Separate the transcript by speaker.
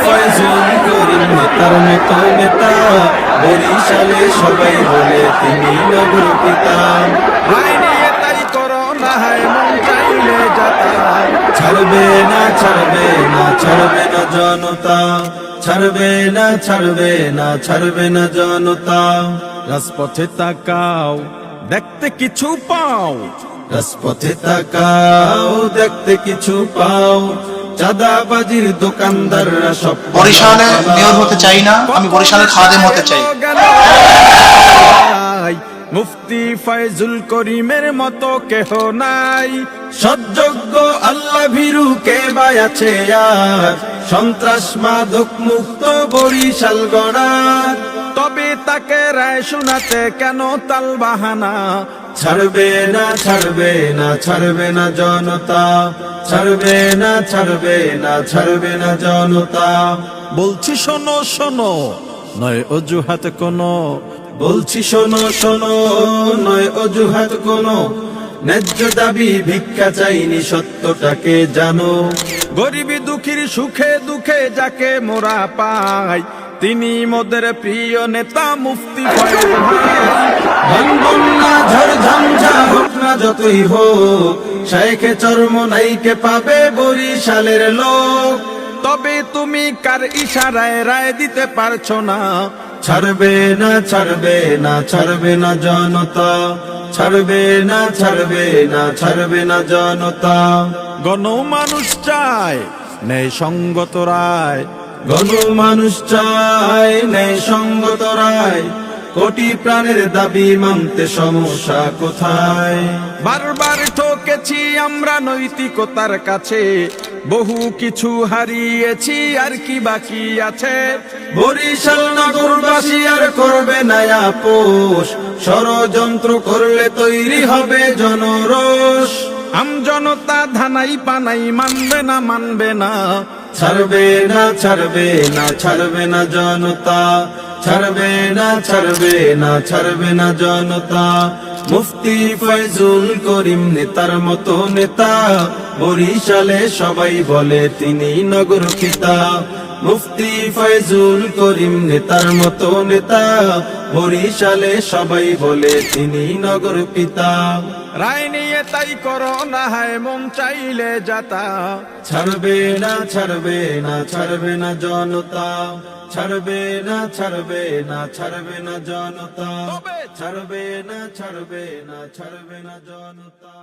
Speaker 1: ফয়জুল তিনি নগর
Speaker 2: হায় মন
Speaker 1: ছাড়বে না ছাড়বে না ছাড়বে না জনতা ছাড়বে না ছাড়বে না ছাড়বে না জনতা
Speaker 2: রাজপথে তাকাও দেখতে কিছু পাও
Speaker 1: রাজপথে তাকাও দেখতে কিছু পাও চাঁদাবাজির দোকানদাররা সব
Speaker 3: বরিশালে মেয়র হতে চাই না আমি বরিশালের খাদেম হতে চাই।
Speaker 2: মুফতি ফয়জুল করিমের মতো কেহ নাই।
Speaker 1: সৎযোগ্য আল্লাহ ভীরু কে বা আছে আর? সন্ত্রাস মাদক মুক্ত বরিশাল গড়া
Speaker 2: তাকে রায় শোনাতে কেন তাল বাহানা?
Speaker 1: ছাড়বে না ছাড়বে না ছাড়বে না জনতা। ছাড়বে না ছাড়বে না ছাড়বে না জনতা।
Speaker 2: বলছি শোনো শোনো, নয় অজুহাত কোনো।
Speaker 1: বলছি শোনো শোনো, নয় অজুহাত কোনো। ন্যায্য দাবি ভিক্ষা চাইনি সত্যটাকে জানো।
Speaker 2: গরিবী দুঃখীর সুখে দুঃখে যাকে মোরা পাই তিনি মোদের প্রিয় নেতা মুফতি
Speaker 1: যতই হোক শাইখে চর্ম নাইকে পাবে বরিশালের লোক
Speaker 2: তবে তুমি কার ইশারায় রায় দিতে পারছ না?
Speaker 1: ছাড়বে না ছাড়বে না ছাড়বে না জনতা। ছাড়বে না ছাড়বে না ছাড়বে না জনতা।
Speaker 2: গণ মানুষ চায় নেই সঙ্গত রায়।
Speaker 1: গণ মানুষ চায় নেই সঙ্গত রায়। কোটি প্রাণের দাবি মানতে সমস্যা কোথায়?
Speaker 2: বারবার ঠকেছি আমরা নৈতিকতার কাছে। বহু কিছু হারিয়েছি, আর কি বাকি আছে?
Speaker 1: বরিশাল নগরবাসী আর করবে না আপোষ। ষড়যন্ত্র করলে তৈরি হবে জনরোষ।
Speaker 2: আম জনতা ধানাই পানাই মানবে না মানবে না।
Speaker 1: ছাড়বে না ছাড়বে না ছাড়বে না জনতা। ছাড়বে না ছাড়বে না ছাড়বে না জনতা। মুফতি ফয়জুল করিম নেতার মতো নেতা। বরিশালে সবাই বলে তিনি নগর পিতা। মুফতি ফয়জুল করিম নেতার মতো নেতা। বরিশালে সবাই বলে তিনি নগর পিতা।
Speaker 2: রায় নিয়ে তাই করো না হায় মন চাইলে যাতা।
Speaker 1: ছাড়বে না ছাড়বে না ছাড়বে না জনতা। ছাড়বে না ছাড়বে না ছাড়বে না জনতা। ছাড়বে না ছাড়বে না ছাড়বে না জনতা।